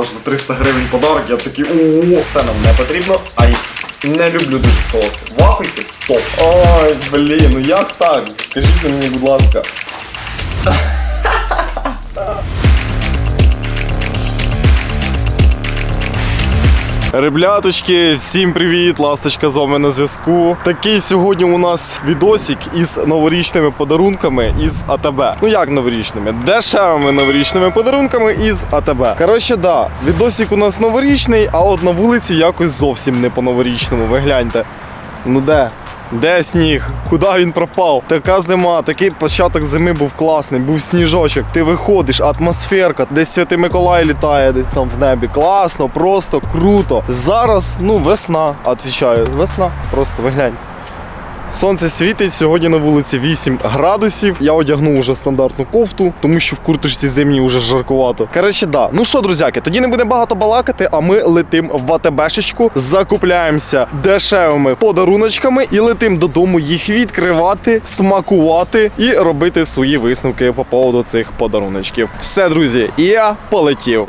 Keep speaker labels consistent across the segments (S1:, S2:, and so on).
S1: Аж за 300 гривень подарок, я такий, о, це нам не потрібно. Ай, не люблю дуже солодке. Вафельки топ. Ой, блін, ну як так? Скажіть мені, будь ласка. Ребляточки, всім привіт! Ласточка з вами на зв'язку. Такий сьогодні у нас відосик із новорічними подарунками із АТБ. Ну як новорічними? Дешевими новорічними подарунками із АТБ. Коротше, да, відосик у нас новорічний, а от на вулиці якось зовсім не по-новорічному. Ви гляньте. Ну де? Де сніг? Куди він пропав? Така зима, такий початок зими був класний, був сніжочок. Ти виходиш, атмосферка, десь Святий Миколай літає, десь там в небі. Класно, просто круто. Зараз, ну, весна, відповідаю, весна. Просто ви гляньте. Сонце світить, сьогодні на вулиці 8 градусів. Я одягнув уже стандартну кофту, тому що в курточці зимній уже жаркувато. Коротше, да. Ну що, друзяки, тоді не буде багато балакати, а ми летим в АТБшечку, закупляємося дешевими подаруночками і летим додому їх відкривати, смакувати і робити свої висновки по поводу цих подаруночків. Все, друзі, я полетів.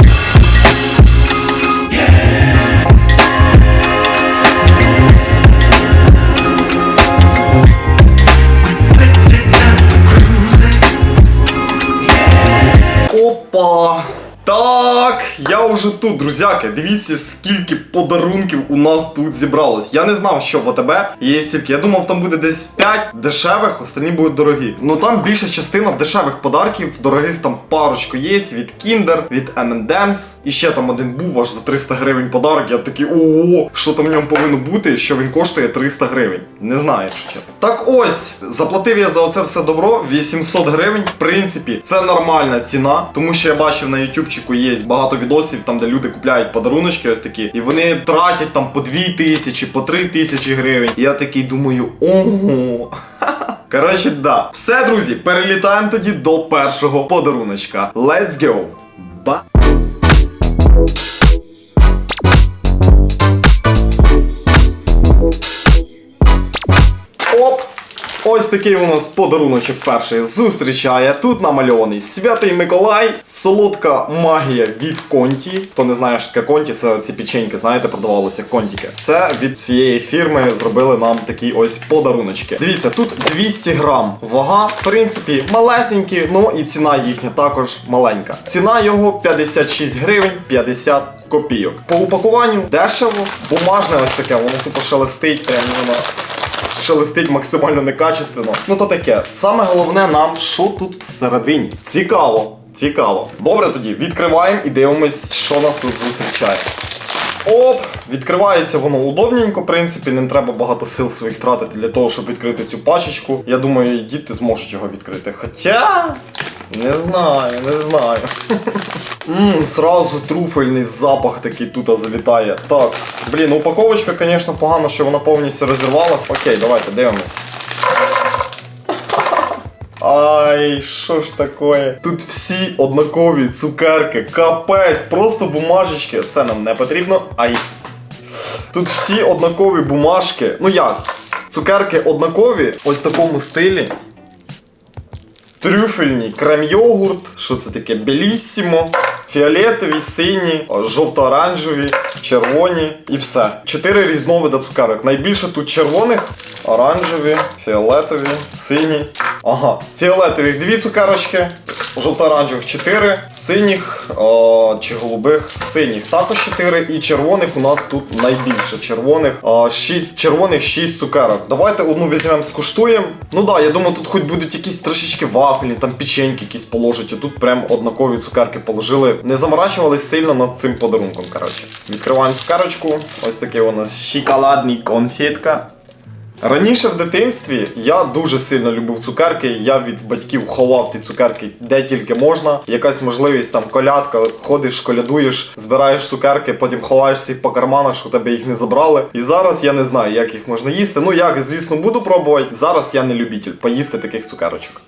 S1: Вже тут, друзяки. Дивіться, скільки подарунків у нас тут зібралось. Я не знав, що в АТБ є стільки. Я думав, там буде десь 5 дешевих, останні будуть дорогі. Ну там більша частина дешевих подарків, дорогих там парочку є від Kinder, від M&M's. І ще там один був аж за 300 гривень подарок. Я такий, ого, що там в ньому повинно бути, що він коштує 300 гривень. Не знаю, якщо чесно. Так ось, заплатив я за оце все добро 800 гривень. В принципі, це нормальна ціна, тому що я бачив на ютубчику є багато відосів, там де люди купляють подаруночки, ось такі, і вони тратять там по 2 тисячі, по 3 тисячі гривень. І я такий думаю, ого. Коротше, да. Все, друзі, перелітаємо тоді до першого подаруночка. Let's go! Ось такий у нас подаруночок перший зустрічає. Тут намальований Святий Миколай, солодка магія від Конті. Хто не знає, що таке Конті, це ці печеньки, знаєте, продавалися контіки. Це від цієї фірми зробили нам такі ось подаруночки. Дивіться, тут 200 грам вага, в принципі, малесенькі, ну і ціна їхня також маленька. Ціна його 56 гривень 50 копійок. По упакуванню дешево, бумажне ось таке, воно тупо шелестить, прямо воно шелестить максимально некачественно. Ну то таке. Саме головне нам, що тут всередині. Цікаво. Цікаво. Добре, тоді відкриваємо і дивимось, що нас тут зустрічає. Оп! Відкривається воно удобненько, в принципі, не треба багато сил своїх тратити для того, щоб відкрити цю пачечку. Я думаю, і діти зможуть його відкрити. Хоча. Не знаю, не знаю. Ммм, сразу труфельний запах такий тут залітає. Так, блін, упаковочка, звісно, погано, що вона повністю розірвалась. Окей, давайте дивимось. Ай, що ж таке? Тут всі однакові цукерки, капець, просто бумажечки. Це нам не потрібно. Ай. Тут всі однакові бумажки. Ну як? Цукерки однакові, ось в такому стилі. Трюфельні, крем-йогурт, що це таке? Беліссімо, фіолетові, сині, жовто-оранжеві, червоні і все. Чотири різновида цукерок. Найбільше тут червоних, оранжеві, фіолетові, сині. Ага, фіолетових дві цукерочки, жовто-оранжевих 4, синіх о, чи голубих синіх також 4. І червоних у нас тут найбільше. Червоних 6, червоних 6 цукерок. Давайте одну візьмемо, скуштуємо. Ну да, я думаю, тут хоч будуть якісь трошечки вафлі, там печеньки якісь положать. Тут прям однакові цукерки положили. Не заморачувались сильно над цим подарунком. Коротше, відкриваємо цукерочку. Ось такий у нас шоколадний конфетка. Раніше в дитинстві я дуже сильно любив цукерки. Я від батьків ховав ті цукерки де тільки можна. Якась можливість там колядка, ходиш, колядуєш, збираєш цукерки, потім ховаєш ці по карманах, щоб тебе їх не забрали. І зараз я не знаю, як їх можна їсти. Ну як, звісно, буду пробувати. Зараз я не любитель поїсти таких цукерочок.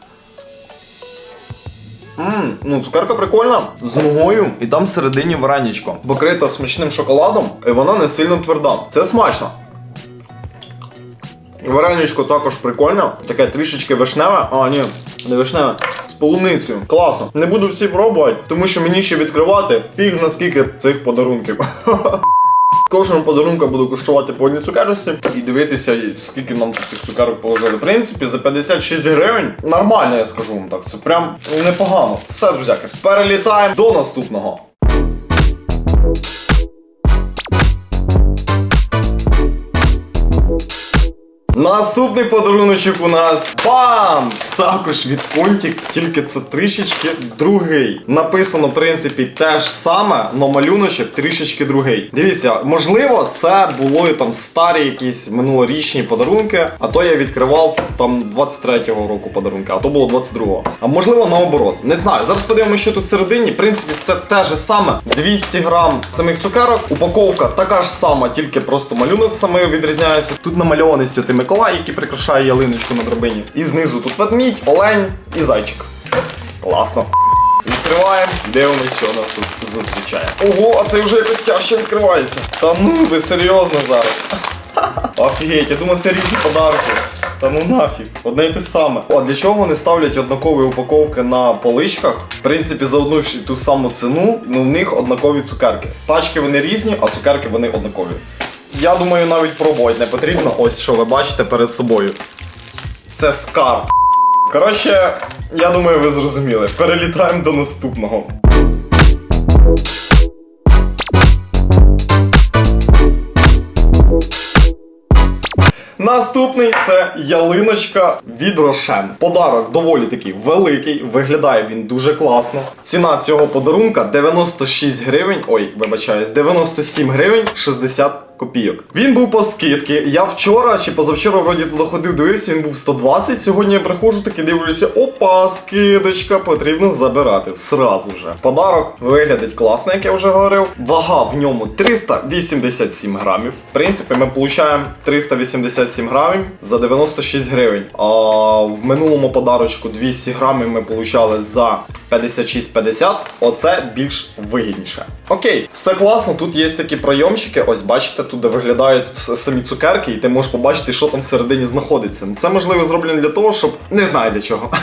S1: Ммм, ну цукерка прикольна, з ногою, і там всередині вареничко. Покрита смачним шоколадом, і вона не сильно тверда. Це смачно. Вареничко також прикольне, таке трішечки вишневе. А, ні, не вишневе. полуницею. Класно. Не буду всі пробувати, тому що мені ще відкривати фіг наскільки цих подарунків. Кожному подарунку буду куштувати по одній цукерці і дивитися, скільки нам цих цукерок положили. В принципі, за 56 гривень нормально, я скажу вам так. Це прям непогано. Все, друзяки, перелітаємо до наступного. Наступний подаруночок у нас бам! Також від Контік, тільки це трішечки другий. Написано, в принципі, те ж саме, но малюночок трішечки другий. Дивіться, можливо, це було і там старі якісь минулорічні подарунки, а то я відкривав там 23-го року подарунки, а то було 22-го. А можливо, наоборот. Не знаю. Зараз подивимося, що тут всередині. В принципі, все те ж саме. 200 грам самих цукерок. Упаковка така ж сама, тільки просто малюнок саме відрізняється. Тут намальований Святий Миколай, який прикрашає ялиночку на драбині. І знизу тут ведмідь, олень і зайчик. Класно. Відкриваємо, дивимося, що у нас тут зустрічає. Ого, а це вже якось тяжче відкривається. Та ну ви серйозно зараз. Офігеть, я думав, це різні подарки. Та ну нафіг, одне й те саме. А для чого вони ставлять однакові упаковки на поличках? В принципі, за одну і ту саму ціну, ну в них однакові цукерки. Пачки вони різні, а цукерки вони однакові. Я думаю, навіть пробувати не потрібно. Ось що ви бачите перед собою. Це скарб. Коротше, я думаю, ви зрозуміли. Перелітаємо до наступного. Наступний це ялиночка від Рошен. Подарок доволі такий великий, виглядає він дуже класно. Ціна цього подарунка 96 гривень. Ой, вибачаюсь, 97 гривень 60 копійок. Він був по скидки. Я вчора чи позавчора вроді туди ходив, дивився, він був 120. Сьогодні я приходжу, таки дивлюся, опа, скидочка, потрібно забирати. Сразу же. Подарок виглядить класно, як я вже говорив. Вага в ньому 387 грамів. В принципі, ми получаємо 387 грамів за 96 гривень. А в минулому подарочку 200 грамів ми получали за 56,50. Оце більш вигідніше. Окей, все класно. Тут є такі прийомчики. Ось бачите, тут виглядають самі цукерки, і ти можеш побачити, що там всередині знаходиться. Це можливо зроблено для того, щоб не знаю для чого.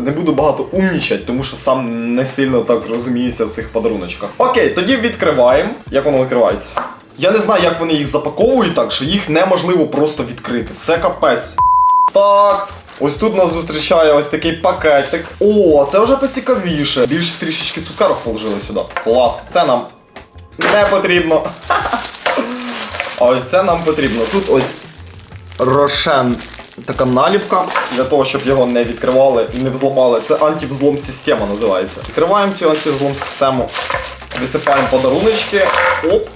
S1: Не буду багато умнічати, тому що сам не сильно так розуміюся в цих подаруночках. Окей, тоді відкриваємо. Як воно відкривається? Я не знаю, як вони їх запаковують так, що їх неможливо просто відкрити. Це капець. Так. Ось тут нас зустрічає ось такий пакетик. О, це вже поцікавіше. Більше трішечки цукерок положили сюди. Клас, це нам не потрібно. А ось це нам потрібно. Тут ось Рошен така наліпка для того, щоб його не відкривали і не взламали. Це антивзлом система називається. Відкриваємо цю антивзлом систему, висипаємо подаруночки. Оп.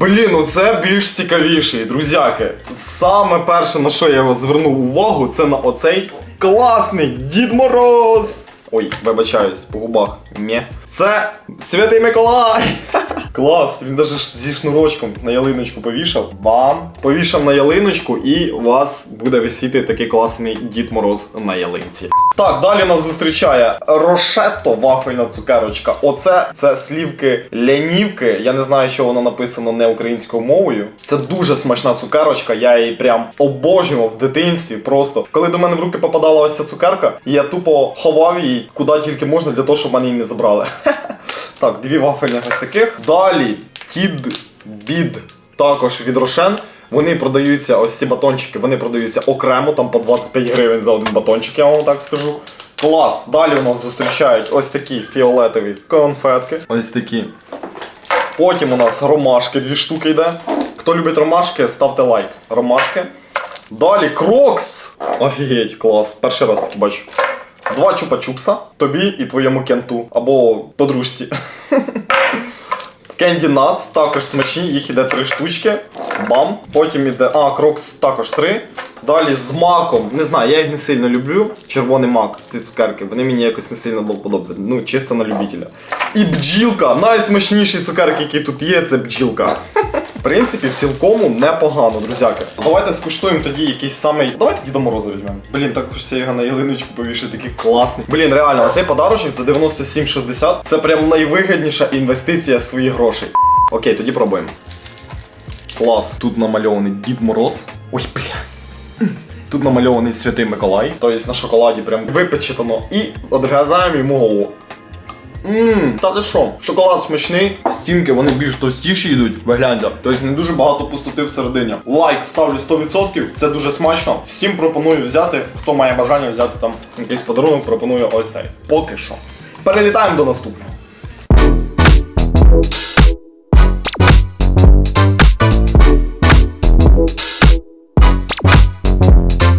S1: Блін, ну це більш цікавіший, друзяки. Саме перше, на що я звернув увагу, це на оцей класний Дід Мороз. Ой, вибачаюсь, по губах. Мє. Це Святий Миколай! Клас, він даже зі шнурочком на ялиночку повішав. Бам! Повішав на ялиночку, і у вас буде висіти такий класний Дід Мороз на ялинці. Так, далі нас зустрічає Рошетто, вафельна цукерочка. Оце це слівки лянівки. Я не знаю, що воно написано не українською мовою. Це дуже смачна цукерочка. Я її прям обожнював в дитинстві. Просто коли до мене в руки попадала ось ця цукерка, я тупо ховав її куди тільки можна для того, щоб мене її не забрали. Так, дві вафельних ось таких. Далі Кід Бід також від Рошен. Вони продаються, ось ці батончики, вони продаються окремо, там по 25 гривень за один батончик, я вам так скажу. Клас. Далі у нас зустрічають ось такі фіолетові конфетки. Ось такі. Потім у нас ромашки, дві штуки йде. Хто любить ромашки, ставте лайк. Ромашки. Далі крокс. Офігеть, клас. Перший раз таки бачу. Два чупа-чупса. Тобі і твоєму кенту. Або подружці. Кенді Nuts також смачні, їх іде три штучки. Бам. Потім іде. А, крокс також три. Далі з маком. Не знаю, я їх не сильно люблю. Червоний мак, ці цукерки, вони мені якось не сильно подобаються. Ну, чисто на любителя. І бджілка. Найсмачніші цукерки, які тут є, це бджілка. Принципі, в цілкому непогано, друзяки. Давайте скуштуємо тоді якийсь самий. Давайте Діда Мороза візьмемо. Блін, так хочеться його на ялиночку повішати, такий класний. Блін, реально, цей подарочок за 97,60 це прям найвигідніша інвестиція своїх грошей. Окей, тоді пробуємо. Клас. Тут намальований Дід Мороз. Ой, бля. Тут намальований святий Миколай, тобто на шоколаді прям випечатано. І одрізаємо йому голову. Ммм, та ти що? Шоколад смачний, стінки вони більш товстіші йдуть, вигляньте. Тобто не дуже багато пустоти всередині. Лайк ставлю 100%, це дуже смачно. Всім пропоную взяти, хто має бажання взяти там якийсь подарунок, пропоную ось цей. Поки що. Перелітаємо до наступного.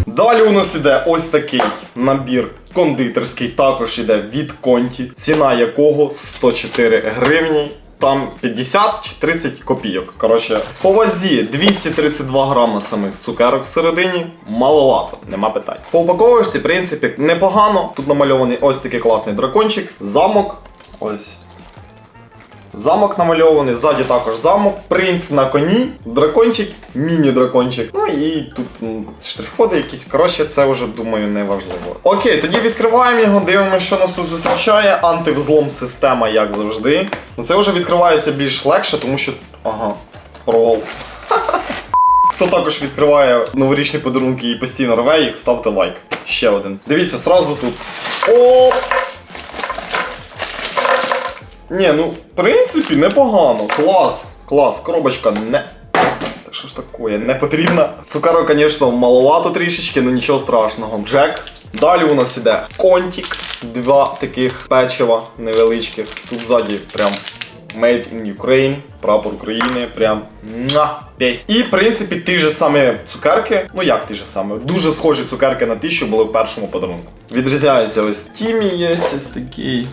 S1: Далі у нас іде ось такий набір кондитерський, також іде від Конті, ціна якого 104 гривні. Там 50 чи 30 копійок. Коротше, по вазі 232 грама самих цукерок всередині. Маловато, нема питань. По упаковочці, в принципі, непогано. Тут намальований ось такий класний дракончик, замок. Ось Замок намальований, ззаді також замок, принц на коні, дракончик, міні-дракончик. Ну і тут штрих-коди якісь. Коротше, це вже думаю не важливо. Окей, тоді відкриваємо його, дивимося, що нас тут зустрічає. Антивзлом система, як завжди. Ну це вже відкривається більш легше, тому що. Ага, провал. Хто також відкриває новорічні подарунки і постійно рве їх, ставте лайк. Ще один. Дивіться, сразу тут. О! Ні, ну, в принципі, непогано. Клас, клас, коробочка не. Та що ж таке, не потрібна. Цукерок, звісно, маловато трішечки, але нічого страшного. Джек. Далі у нас іде контік. Два таких печива невеличких. Тут ззаді прям Made in Ukraine, прапор України, прям на песь. І в принципі ті ж самі цукерки, ну як ті ж самі, дуже схожі цукерки на ті, що були в першому подарунку. Відрізняється ось Тімі є, ось такий.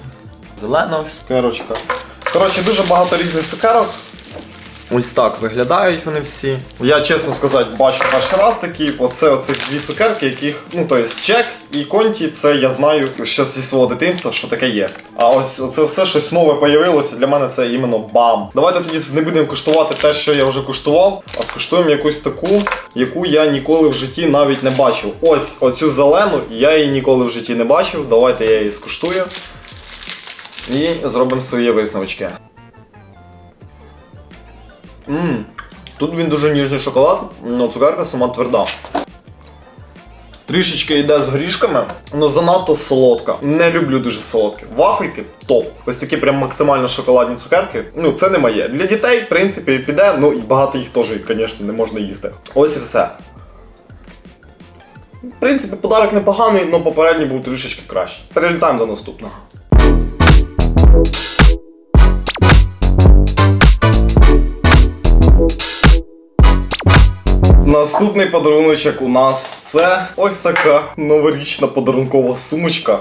S1: Зелена цукерочка. Коротше, дуже багато різних цукерок. Ось так виглядають вони всі. Я чесно сказати, бачу перший раз такі. Оце оцих дві цукерки, яких, ну то есть чек і конті, це я знаю ще зі свого дитинства, що таке є. А ось це все щось нове появилося. Для мене це іменно бам. Давайте тоді не будемо куштувати те, що я вже куштував, а скуштуємо якусь таку, яку я ніколи в житті навіть не бачив. Ось оцю зелену, я її ніколи в житті не бачив. Давайте я її скуштую. І зробимо свої висновочки. Ммм, тут він дуже ніжний шоколад, але цукерка сама тверда. Трішечки йде з горішками, але занадто солодка. Не люблю дуже солодкі. Вафельки топ. Ось такі прям максимально шоколадні цукерки. Ну, це не моє. Для дітей, в принципі, піде, ну і багато їх теж, звісно, не можна їсти. Ось і все. В принципі, подарок непоганий, але попередній був трішечки краще. Перелітаємо до наступного. Наступний подаруночок у нас це ось така новорічна подарункова сумочка.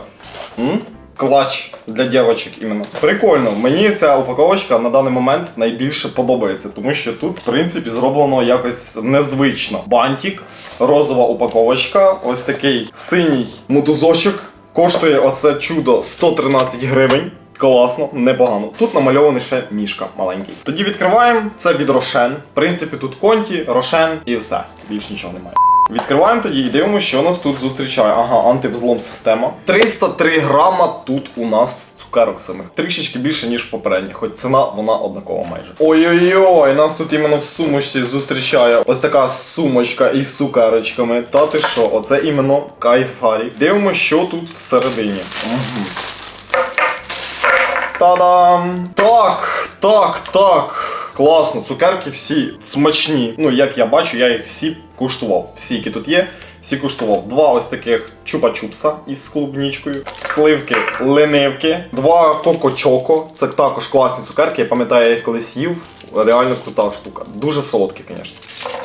S1: М? Клач для дівчаток іменно. Прикольно. Мені ця упаковочка на даний момент найбільше подобається, тому що тут, в принципі, зроблено якось незвично. Бантик, розова упаковочка, ось такий синій мотузочок. Коштує оце чудо 113 гривень. Класно, непогано. Тут намальований ще мішка маленький. Тоді відкриваємо. Це від Рошен. В принципі, тут конті, Рошен і все. Більш нічого немає. Відкриваємо тоді і дивимося, що нас тут зустрічає. Ага, антивзлом система. 303 грама тут у нас цукерок самих. Трішечки більше, ніж в попередніх, хоч ціна вона однакова майже. Ой-ой-ой, нас тут іменно в сумочці зустрічає ось така сумочка із цукерочками. Та ти що, оце іменно кайфарі. Дивимося, що тут всередині. Угу. Та-дам! Так, так, так. Класно, цукерки всі смачні. Ну, як я бачу, я їх всі куштував. Всі, які тут є, всі куштував. Два ось таких чупа-чупса із клубнічкою, сливки, ленивки, два коко-чоко. Це також класні цукерки. Я пам'ятаю, я їх колись їв. Реально крута штука. Дуже солодкі, звісно.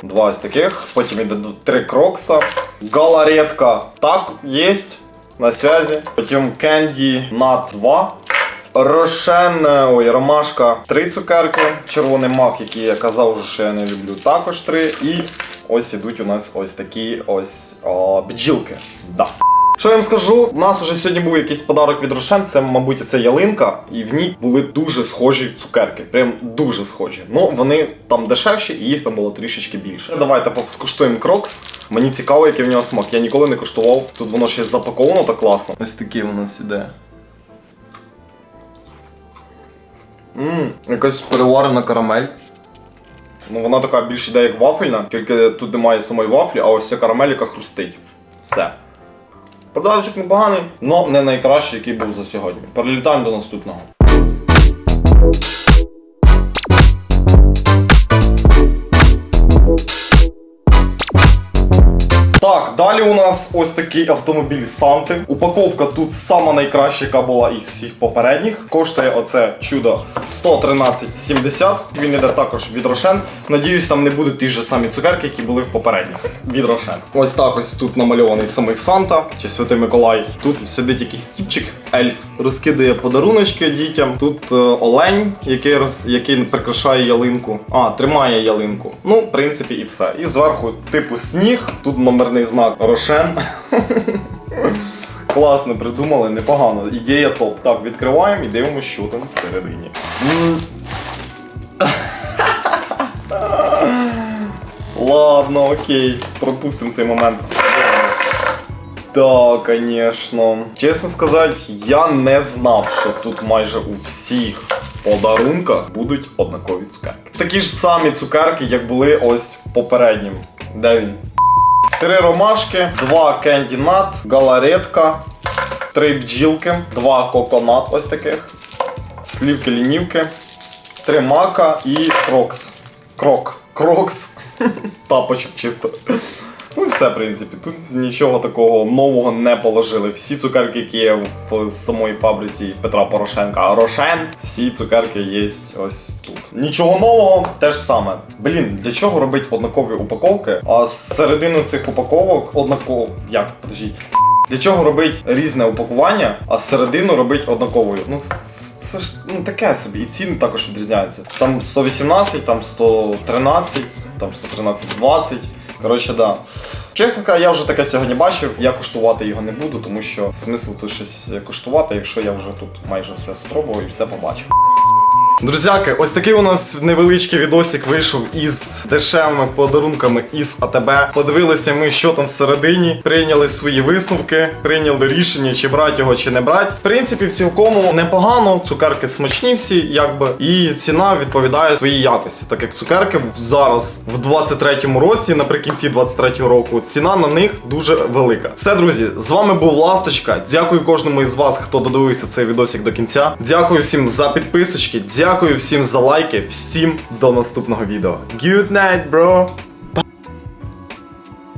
S1: Два ось таких. Потім йде три крокса. Галаретка. Так, є. На связі. Потім кенді на 2. Рошен, е, ой, ромашка, три цукерки, червоний мак, який я казав, що я не люблю, також три. І ось ідуть у нас ось такі ось о, бджілки. Да. Що я вам скажу? У нас вже сьогодні був якийсь подарок від Рошен, це, мабуть, це ялинка, і в ній були дуже схожі цукерки. Прям дуже схожі. Ну, вони там дешевші, і їх там було трішечки більше. Давайте скуштуємо крокс. Мені цікаво, який в нього смак. Я ніколи не куштував. Тут воно ще запаковано так класно. Ось такий у нас іде. Ммм, якась переварена карамель. Ну вона така більш іде як вафельна, тільки тут немає самої вафлі, а ось ця карамеліка хрустить. Все. Продавчик непоганий, але не найкращий, який був за сьогодні. Перелітаємо до наступного. Далі у нас ось такий автомобіль Санти. Упаковка тут сама найкраща, яка була із всіх попередніх. Коштує оце чудо 113,70. Він іде також від Рошен. Надіюсь, там не будуть ті ж самі цукерки, які були в попередніх. Від Рошен. Ось так ось тут намальований самий Санта чи Святий Миколай. Тут сидить якийсь тіпчик, ельф, розкидує подаруночки дітям. Тут е, олень, який роз, який прикрашає ялинку. А, тримає ялинку. Ну, в принципі, і все. І зверху, типу, сніг. Тут номерний знак Рошен. Класно придумали, непогано. Ідея топ. Так, відкриваємо і дивимося, що там всередині. Ладно, окей, пропустимо цей момент. Да, конечно. Чесно сказати, я не знав, що тут майже у всіх подарунках будуть однакові цукерки. Такі ж самі цукерки, як були ось попереднім. Де він? Три ромашки, два кенді нат, галаретка, три бджілки, два коконат ось таких, слівки лінівки, три мака і крокс. Крок. Крокс. Тапочок чисто. Ну все, в принципі, тут нічого такого нового не положили. Всі цукерки, які є в самої фабриці Петра Порошенка Рошен, всі цукерки є ось тут. Нічого нового, те ж саме. Блін, для чого робити однакові упаковки, а всередину цих упаковок однаково. Як? Подождіть. Для чого робити різне упакування, а середину робити однаковою? Ну це, це ж ну, таке собі, і ціни також відрізняються. Там 118, там 113, там 113,20. Коротше, да. Чесно кажучи, я вже таке сьогодні бачив. Я куштувати його не буду, тому що смисл тут щось куштувати, якщо я вже тут майже все спробував і все побачив. Друзяки, ось такий у нас невеличкий відосик вийшов із дешевими подарунками із АТБ. Подивилися ми, що там всередині, прийняли свої висновки, прийняли рішення, чи брати його, чи не брати. В принципі, в цілкому непогано. Цукерки смачні всі, якби, і ціна відповідає своїй якості. Так як цукерки зараз в 23-му році, наприкінці 23-го року, ціна на них дуже велика. Все, друзі, з вами був Ласточка. Дякую кожному із вас, хто додивився цей відосик до кінця. Дякую всім за підписочки. Дякую всім за лайки. Всім до наступного відео. Good night, bro!